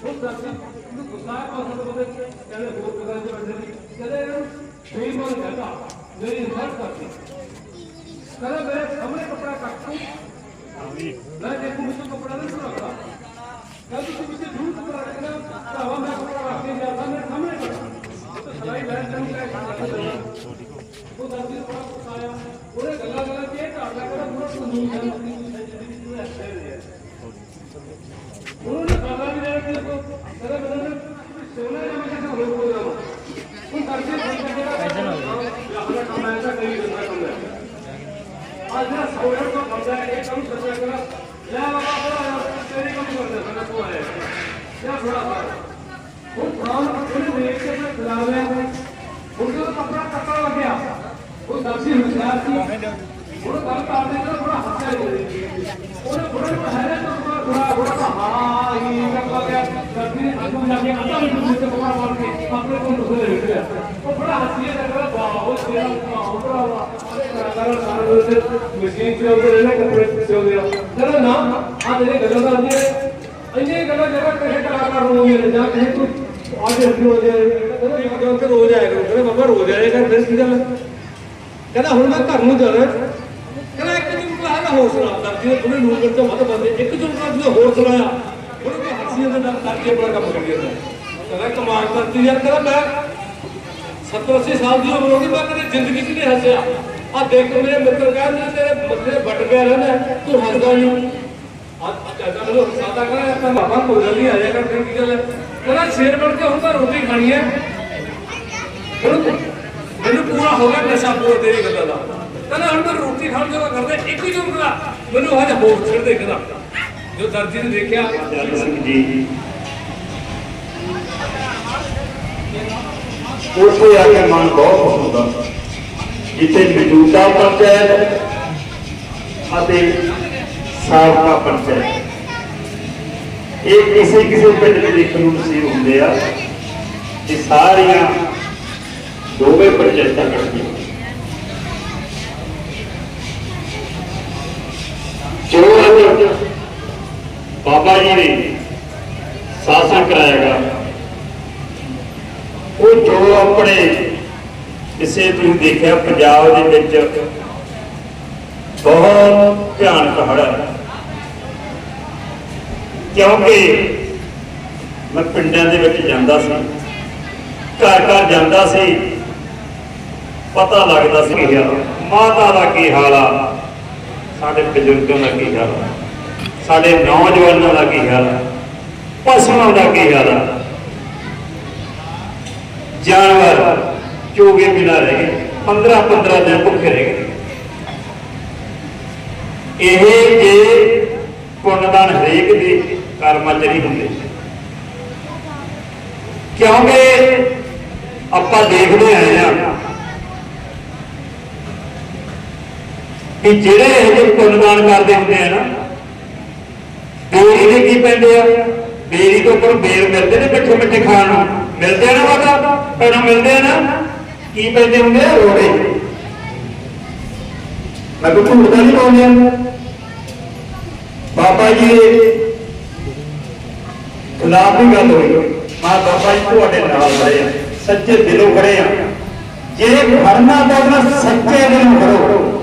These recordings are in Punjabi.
ਉਹ ਦੱਸ ਨੂੰ ਗੁੱਸਾ ਆ ਪਾਸ ਤੋਂ ਬਦੇ ਕਹਿੰਦੇ ਹੋਰ ਪਤਾ ਨਹੀਂ ਬੰਦੇ ਦੀ ਕਹਿੰਦੇ ਬੇਈਮਾਨ ਕਹਿੰਦਾ ਮੇਰੀ ਇਨਸਲਟ ਕਰਦੀ ਕਹਿੰਦਾ ਮੇਰੇ ਸਾਹਮਣੇ ਕਪੜਾ ਕੱਟ ਤੂੰ ਮੈਂ ਦੇਖੂ ਮੈਨੂੰ ਕਪੜਾ ਨਹੀਂ ਰੱਖਦਾ ਕਹਿੰਦਾ ਤੁਸੀਂ ਪਿੱਛੇ ਜ਼ਰੂਰ ਕਪੜਾ ਰੱਖਣਾ ਭਰਾਵਾ ਮੈਂ ਕਪੜਾ ਰੱਖ ਕੇ ਗਿਆ ਮੇਰੇ ਸਾਹਮਣੇ ਕੱਟ ਤੇ ਸਲਾਈ ਮੈਂ ਤੈਨੂੰ ਕਹਿ ਕੇ ਉਹ ਦੱਸਦੀ ਬੜਾ ਗੁੱਸਾ ਆਇਆ ਉਹਨੇ ਗੱਲਾਂ ਗੱਲਾਂ ਚ ਇਹ ਢਾਡਾ ਕਰ ਪੂਰਾ ਕਾਨੂੰਨ ਹੈ ਜ਼ਿੰਦਗੀ ਨੂੰ ਐਸੇ ਰਿਹਾ ਉਹਨੇ ਬਾਬਾ ਵੀ ਦੇ ਕੇ ਕੋ ਤੇਰੇ ਬੰਦੇ ਸੋਨਾ ਜਾਂ ਮੈਂ ਕਿਹਾ ਹੋਰ ਕੋਈ ਨਾ ਹੁਣ ਕਰਕੇ ਬੰਦਾ ਜਿਹੜਾ ਪੈਸੇ ਨਾ ਆਪਣਾ ਕੰਮ ਐਸਾ ਕਰੀ ਜਾਂਦਾ ਕੰਮ ਹੈ ਅੱਜ ਨਾ ਸੋਨਾ ਤੋਂ ਬੰਦਾ ਇਹ ਕੰਮ ਸੱਚਾ ਕਰਾ। ਲੈ ਬਾਬਾ ਥੋੜਾ ਯਾਰ ਤੇਰੀ ਕੰਮ ਕਰਦੇ ਸਾਡਾ ਤੂੰ ਆਇਆ ਜਾਂ। ਥੋੜਾ ਸਾ ਉਹ ਪ੍ਰਾਣ ਉਹਨੇ ਵੇਖ ਕੇ ਮੈਂ ਖਿਲਾਵਿਆ ਹੁਣ ਜਦੋਂ ਕੱਪੜਾ ਕੱਟਣ ਲੱਗਿਆ, ਉਹ ਦਰਸ਼ੀ ਹੁਸ਼ਿਆਰ ਸੀ ਹੁਣ ਗੱਲ ਕਰਦੇ ਤਾਂ ਥੋੜਾ ਹੱਸਿਆ ਜੀ ਉਹਨੇ ਥੋੜਾ ਜਿਹਾ ਹੈ ਨਾ ਥੋੜਾ ਥੋੜਾ ਥੋੜਾ ਹਾਂ, ਇਹ ਕਰ ਲੱਗਿਆ ਦਰਸ਼ੀ ਨੇ ਅੱਗੋਂ ਜਾ ਕੇ ਅੱਧਾ ਮਿੰਟ ਵਿੱਚ ਕਪੜਾ ਮਾਰ ਕੇ ਆਪਣੇ ਕੋਲ ਨੁਕਰੇ ਲੈ ਗਿਆ। ਉਹ ਬੜਾ ਹੱਸਿਆ ਤੇ ਕਹਿੰਦਾ, ਵਾਹ, ਉਹ ਤੇਰਾ ਵਾਹ ਬੜਾ ਵਾਹ ਸਾਰਾ ਰੋਜ਼ ਮਸ਼ੀਨ ਤੇ ਰਹਿਣਾ ਕੱਪੜੇ ਤੇ ਉਹਦੇ ਕਹਿੰਦਾ, ਨਾ ਆ ਤੇਰੇ ਗੱਲਾਂ ਦਾ ਅੰਨੇ ਇੰਨੇ ਗੱਲਾਂ ਜਿਹੜਾ ਕਿਸੇ ਕਲਾਕਾਰ ਨੂੰ ਹੋਈਆਂ ਨੇ, ਜਾਂ ਕਿਸੇ ਤੂੰ ਆਗੇ ਹੋ ਜਾਏ ਕਹਿੰਦਾ ਇੱਕ ਗੱਲ ਤੇ ਰੋਜ਼ ਆਇਆ ਕਰੋ। ਕਹਿੰਦਾ, ਬਾਬਾ, ਰੋਜ਼ ਆਇਆ ਕਰ, ਫਿਰ ਕੀ ਗੱਲ ਕਹਿੰਦਾ, ਹੁਣ ਮੈਂ ਘਰ ਨੂੰ ਜਾਣਾ ਕਹਿੰਦਾ, ਇੱਕ ਦਿਨ ਦਾ ਹੈਗਾ ਹੌਸਲਾ ਦਰਜੀ ਥੋੜੇ ਨੂਰ ਤੋਂ ਵੱਧ ਬੰਦੇ ਇੱਕ ਦਿਨ ਦਾ ਜਦੋਂ ਹੌਸਲਾ ਆ ਉਹਨੇ ਕੋਈ ਦੇ ਨਾਲ ਕਰਕੇ ਬੜਾ ਕੰਮ ਕਰ ਗਿਆ ਕਹਿੰਦਾ, ਕਮਾਲ ਕਰਤੀ ਯਾਰ। ਕਹਿੰਦਾ, ਮੈਂ 70 80 ਸਾਲ ਦੀ ਉਮਰ ਹੋ ਗਈ। ਮੈਂ ਕਦੇ ਜ਼ਿੰਦਗੀ 'ਚ ਨਹੀਂ ਹੱਸਿਆ। ਆ ਦੇਖ ਮੇਰੇ ਮਿੱਤਰ ਕਹਿੰਦੇ ਤੇਰੇ ਮੱਥੇ ਵੱਟ ਪਿਆ ਰਹਿੰਦਾ ਤੂੰ ਹੱਸਦਾ ਨਹੀਂ। ਆ ਚਾਚਾ ਮੈਨੂੰ ਸਾਦਾ ਕਹਿੰਦਾ ਆਪਾਂ ਬਾਬਾ ਕੋਈ ਨਹੀਂ, ਆ ਜਾਏਗਾ ਫਿਰ ਕੀ ਗੱਲ ਹੈ? ਕਹਿੰਦਾ ਸ਼ੇਰ ਬਣ ਕੇ ਹੁਣ ਤਾਂ ਰੋਟੀ ਖਾਣੀ ਹੈ। ਮੈਨੂੰ ਪੂਰਾ ਹੋ ਗਿਆ ਨਸ਼ਾ ਪੂਰਾ ਤੇਰੀ ਗੱਲਾਂ ਦਾ। ਕਹਿੰਦਾ, ਹੁਣ ਮੈਂ ਰੋਟੀ ਖਾਣ ਜੋਗਾ ਕਰਦਾ, ਇੱਕ ਹੀ ਜੁਰਮ ਮੈਨੂੰ ਹਜੇ ਹੋਰ ਛੱਡ ਦੇ ਕਹਿੰਦਾ। ਜੋ ਦਰਜੀ ਨੇ ਦੇਖਿਆ। ਜਲ ਸਿੰਘ ਜੀ ਆ ਕੇ ਮਨ ਬਹੁਤ ਹੁੰਦਾ। ਜਿੱਥੇ ਮੌਜੂਦਾ ਪੰਚਾਇਤ ਅਤੇ ਸਾਬਕਾ ਪੰਚਾਇਤ। ਇਹ ਕਿਸੇ ਕਿਸੇ ਪਿੰਡ ਦੇ ਦੇਖਣ ਨੂੰ ਨਸੀਬ ਹੁੰਦੇ ਆ ਇਹ ਸਾਰੀਆਂ ਦੋਵੇਂ ਪੰਚਾਇਤਾਂ ਇਕੱਠੀਆਂ ਜੋ ਬਾਬਾ ਜੀ ਨੇ ਸਾਸਨ ਕਰਾਇਆਗਾ ਉਹ ਜੋ ਆਪਣੇ ਇਸੇ ਤੁਸੀਂ ਦੇਖਿਆ ਪੰਜਾਬ ਦੇ ਵਿੱਚ ਬਹੁਤ ਭਿਆਨਕ ਹੜਾ ਕਿਉਂਕਿ ਮੈਂ ਪਿੰਡਾਂ ਦੇ ਵਿੱਚ ਜਾਂਦਾ ਸੀ, ਘਰ ਘਰ ਜਾਂਦਾ ਸੀ, ਪਤਾ ਲੱਗਦਾ ਸੀ ਕਿ ਮਾਤਾ ਦਾ ਕੀ ਹਾਲ ਆ? ਸਾਡੇ ਬਜ਼ੁਰਗਾਂ ਦਾ ਕੀ ਹਾਲ ਆ? ਸਾਡੇ ਨੌਜਵਾਨਾਂ ਦਾ ਕੀ ਹਾਲ ਆ? ਪਸ਼ੂਆਂ ਦਾ ਕੀ ਹਾਲ ਆ? ਜਾਨਵਰ ਚੋਗੇ ਬਿਨਾ ਰਹਿ ਗਏ? 15 15 ਦਿਨ ਭੁੱਖੇ ਰਹਿ ਗਏ। ਇਹ ਜੇ ਪੁੰਨਦਾਨ ਹਰੇਕ ਦੇ ਕਰਮਾਂ ਚ ਨਹੀਂ ਹੁੰਦੇ। ਕਿਉਂਕਿ ਆਪਾਂ ਦੇਖਦੇ ਆਏ ਆ ਕਿ ਜਿਹੜੇ ਇਹ ਜਿਹੇ ਪੁੰਨਦਾਨ ਕਰਦੇ ਹੁੰਦੇ ਆ ਨਾ ਬੇਰੀ ਦੇ ਕੀ ਪੈਂਦੇ ਆ? ਬੇਰੀ ਤੋਂ ਉੱਪਰ ਬੇਰ ਮਿਲਦੇ ਨੇ ਮਿੱਠੇ ਮਿੱਠੇ ਖਾਣ ਨੂੰ। ਮਿਲਦੇ ਆ ਨਾ ਮਾਤਾ ਪਹਿਲਾਂ ਮਿਲਦੇ ਆ ਨਾ? ਕੀ ਪੈਂਦੇ ਹੁੰਦੇ ਆ? ਰੋੜੇ। ਮੈਂ ਕੋਈ ਝੂਠ ਨਹੀਂ ਬੋਲਿਆ ਬਾਬਾ ਜੀ ਖਿਲਾਫ ਵੀ ਗੱਲ ਹੋਈ। ਮਾ ਬਾਬਾ ਜੀ ਤੁਹਾਡੇ ਨਾਲ ਖੜੇ ਆ। ਸੱਚੇ ਦਿਲੋਂ ਖੜੇ ਆ। ਜੇ ਖੜਨਾ ਤਾਂ ਸੱਚੇ ਦਿਲੋਂ ਖੜੋ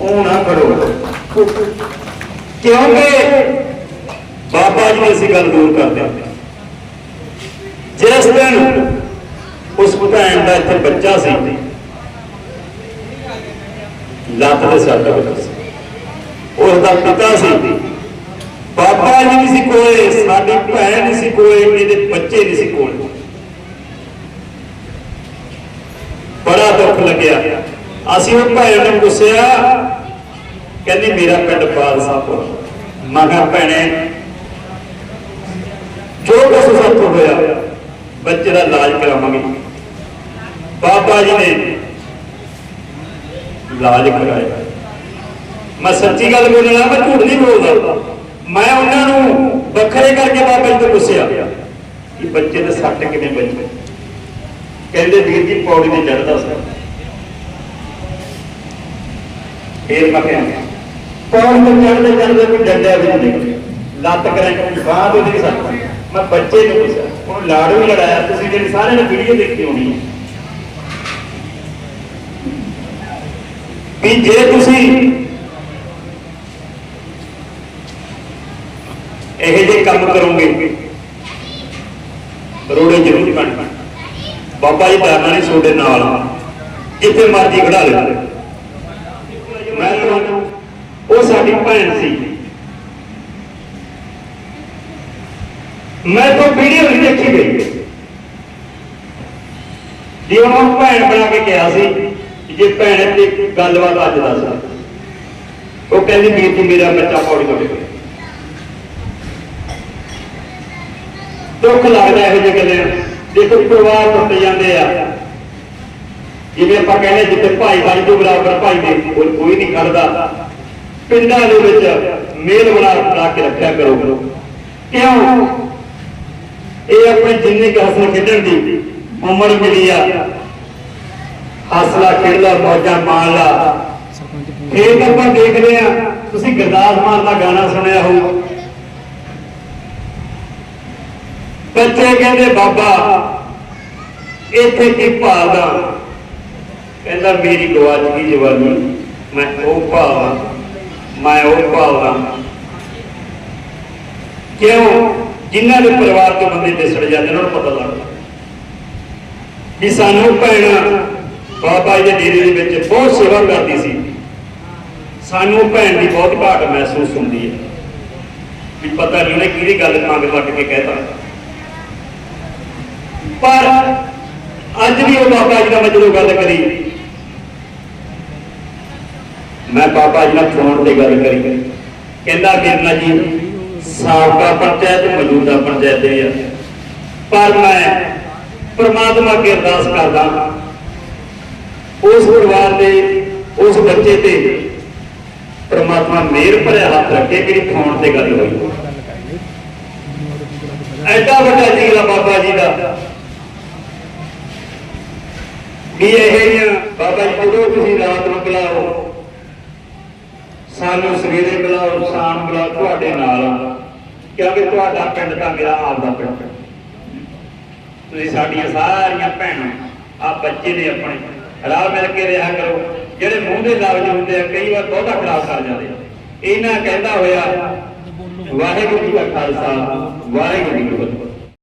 ਉਹ ਨਾ ਕਰੋ। ਕਿਉਂਕਿ ਬਾਬਾ ਜੀ ਨੇ ਅਸੀਂ ਗੱਲ ਦੂਰ ਕਰਦੇ ਹਾਂ ਜਿਸ ਦਿਨ ਇੱਥੇ ਬੱਚਾ ਸੀ। ਲੱਤ ਦੇ ਸੱਟ ਵਿੱਚ ਸੀ। ਉਸ ਦਾ ਪਿਤਾ ਸੀ। ਬਾਬਾ ਜੀ ਨਹੀਂ ਸੀ ਕੋਲੇ, ਸਾਡੀ ਭੈਣ ਨਹੀਂ ਸੀ ਕੋਲੇ, ਇਹਦੇ ਬੱਚੇ ਨਹੀਂ ਸੀ ਕੋਲੇ। ਬੜਾ ਦੁੱਖ ਲੱਗਿਆ। ਅਸੀਂ ਉਹ ਭੈਣ ਨੂੰ ਪੁੱਛਿਆ, ਕਹਿੰਦੀ, ਮੇਰਾ ਪਿੰਡ ਬਾਲਸਾਪੁਰ ਮੈਂ ਕਿਹਾ, ਭੈਣੇ, ਜੋ ਕੁਛ ਸਾਥੋਂ ਹੋਇਆ, ਬੱਚੇ ਦਾ ਇਲਾਜ ਕਰਾਵਾਂਗੇ। ਬਾਬਾ ਜੀ ਨੇ ਇਲਾਜ ਕਰਾਇਆ। ਮੈਂ ਸੱਚੀ ਗੱਲ ਬੋਲਣਾ ਮੈਂ ਝੂਠ ਨਹੀਂ ਬੋਲਦਾ। ਮੈਂ ਉਹਨਾਂ ਨੂੰ ਵੱਖਰੇ ਕਰਕੇ ਬਾਬਾ ਜੀ ਤੋਂ ਪੁੱਛਿਆ ਕਿ ਬੱਚੇ ਦੇ ਸੱਟ ਕਿਵੇਂ ਵੱਜੀ ਕਹਿੰਦੇ ਵੀਰ ਜੀ, ਪੌੜੀ ਤੇ ਚੜਦਾ ਸੀ। ਫੇਰ ਮੈਂ ਕਿਹਾ, ਪੌੜੀ ਤੇ ਚੜਦੇ ਚੜਦੇ ਕੋਈ ਡੰਡਿਆ ਵੀ ਨਹੀਂ ਨਿਕਲਿਆ। ਲੱਤ ਕਰਾਂ ਬਾਹ ਤੋਂ ਨਹੀਂ ਸਕਦਾ ਮੈਂ ਬੱਚੇ ਨੂੰ ਪੁੱਛਿਆ, ਉਹਨੂੰ ਲਾੜੂ ਲੜਾਇਆ, ਤੁਸੀਂ ਜਿਹੜੀ ਸਾਰਿਆਂ ਨੇ ਵੀਡੀਓ ਦੇਖੀ ਹੋਣੀ ਹੈ। ਵੀ ਜੇ ਤੁਸੀਂ ਇਹੋ ਜਿਹੇ ਕੰਮ ਕਰੋਗੇ, ਰੋੜੇ ਜ਼ਰੂਰ ਪੈਣ ਬਾਬਾ ਜੀ ਦਾਨਾ ਨੇ ਤੁਹਾਡੇ ਨਾਲ, ਜਿੱਥੇ ਮਰਜ਼ੀ ਖੜਾ ਲਿਆ ਮੈਂ ਤੁਹਾਨੂੰ, ਉਹ ਸਾਡੀ ਭੈਣ ਸੀ। ਮੈਂ ਤੋਂ ਵੀਡੀਓ ਨਹੀਂ ਦੇਖੀ ਗਈ। ਜੀ ਉਹਨਾਂ ਨੂੰ ਭੈਣ ਬਣਾ ਕੇ ਕਿਹਾ ਸੀ ਜੇ ਭੈਣ ਤੇ ਗੱਲਬਾਤ ਅੱਜ ਦੱਸ ਉਹ ਕਹਿੰਦੀ ਵੀਰ ਜੀ, ਮੇਰਾ ਬੱਚਾ ਪੌੜੀ ਤੋਂ ਡਿੱਗ ਦੁੱਖ ਲੱਗਦਾ ਇਹੋ ਜਿਹੇ ਗੱਲਾਂ ਦੇਖੋ, ਪਰਿਵਾਰ ਟੁੱਟ ਜਾਂਦੇ ਆ। ਜਿਵੇਂ ਆਪਾਂ ਕਹਿੰਦੇ ਜਿੱਥੇ ਭਾਈ ਭਾਈ ਤੋਂ ਬਰਾਬਰ ਭਾਈ ਦੇ ਕੋਈ ਕੋਈ ਨਹੀਂ ਖੜਦਾ। ਪਿੰਡਾਂ ਦੇ ਵਿੱਚ ਮੇਲ ਬਣਾ ਬਣਾ ਕੇ ਰੱਖਿਆ ਕਰੋ। ਕਿਉਂ? ਇਹ ਆਪਣੇ ਜਿੰਨੇ ਕੁ ਹੱਸਣ ਖੇਡਣ ਦੀ ਉਮਰ ਮਿਲੀ ਆ। ਹੱਸਲਾ, ਖੇਡਦਾ, ਮੌਜਾਂ ਮਾਣ ਲਾ ਫੇਰ ਆਪਾਂ ਦੇਖਦੇ ਆ ਤੁਸੀਂ ਗੁਰਦਾਸ ਮਾਨ ਦਾ ਗਾਣਾ ਸੁਣਿਆ ਹੋਊ। ਬੱਚੇ ਕਹਿੰਦੇ, ਬਾਬਾ, ਇੱਥੇ ਕੀ ਭਾਲਦਾ? ਕਹਿੰਦਾ, ਮੇਰੀ ਗਵਾਚ ਗਈ ਜਵਾਨੀ, ਮੈਂ ਉਹ ਭਾਲਦਾ, ਮੈਂ ਉਹ ਭਾਲਦਾ। ਕਿਉਂ? ਜਿਨ੍ਹਾਂ ਦੇ ਪਰਿਵਾਰ ਤੋਂ ਬੰਦੇ ਦਿਸੜ ਜਾਂਦੇ ਉਹਨਾਂ ਨੂੰ ਪਤਾ ਲੱਗਦਾ। ਵੀ ਸਾਨੂੰ ਭੈਣ ਬਾਬਾ ਜੀ ਦੇ ਡੇਰੇ ਦੇ ਵਿੱਚ ਬਹੁਤ ਸੇਵਾ ਕਰਦੀ ਸੀ। ਸਾਨੂੰ ਭੈਣ ਦੀ ਬਹੁਤ ਘਾਟ ਮਹਿਸੂਸ ਹੁੰਦੀ ਹੈ। ਵੀ ਪਤਾ ਨਹੀਂ ਉਹਨੇ ਕਿਹੜੀ ਗੱਲ ਮੰਗ ਲੱਗ ਕੇ ਕਹਿਤਾ। ਪਰ ਅੱਜ ਵੀ ਉਹ ਬਾਬਾ ਜੀ ਦਾ ਮੈਂ ਜਦੋਂ ਗੱਲ ਕਰੀ, ਮੈਂ ਬਾਬਾ ਜੀ ਨਾਲ ਫੋਨ ਤੇ ਗੱਲ ਕਰੀ। ਕਹਿੰਦਾ ਕਿਰਨਾ ਜੀ, ਸਾਬਕਾ ਪੰਚਾਇਤ ਮੌਜੂਦਾ ਪੰਚਾਇਤ ਦੇ ਆ। ਪਰ ਮੈਂ ਪਰਮਾਤਮਾ ਅੱਗੇ ਅਰਦਾਸ ਕਰਦਾ ਉਸ ਪਰਿਵਾਰ ਦੇ, ਉਸ ਬੱਚੇ ਤੇ ਪਰਮਾਤਮਾ ਮਿਹਰ ਭਰਿਆ ਹੱਥ ਰੱਖੇ ਕਿ ਫੋਨ ਤੇ ਗੱਲ ਹੋਈ ਐਡਾ ਵੱਡਾ ਜੀਲਾ ਬਾਬਾ ਜੀ ਦਾ ਵੀ ਇਹ ਬਾਬਾ ਜੀ, ਜਦੋਂ ਤੁਸੀਂ ਰਾਤ ਨੂੰ ਬੁਲਾਓ, ਸਾਨੂੰ ਸਵੇਰੇ ਬੁਲਾਓ, ਸ਼ਾਮ ਬੁਲਾਓ, ਤੁਹਾਡੇ ਨਾਲ ਆ। ਕਿਉਂਕਿ ਤੁਹਾਡਾ ਪਿੰਡ ਤਾਂ ਮੇਰਾ ਆਪਦਾ ਪਿੰਡ ਹੈ। ਤੁਸੀਂ ਸਾਡੀਆਂ ਸਾਰੀਆਂ ਭੈਣਾਂ ਆ ਬੱਚੇ ਨੇ ਆਪਣੇ ਰਲ ਮਿਲ ਕੇ ਰਿਹਾ ਕਰੋ। ਜਿਹੜੇ ਮੂੰਹ ਦੇ ਲਫ਼ਜ਼ ਹੁੰਦੇ ਆ, ਕਈ ਵਾਰ ਬਹੁਤਾ ਖਰਾਬ ਕਰ ਜਾਂਦੇ ਆ। ਇਹਨਾਂ ਕਹਿੰਦਾ ਹੋਇਆ, ਵਾਹਿਗੁਰੂ ਜੀ ਕਾ ਖਾਲਸਾ, ਵਾਹਿਗੁਰੂ ਜੀ ਕੀ ਫਤਿਹ।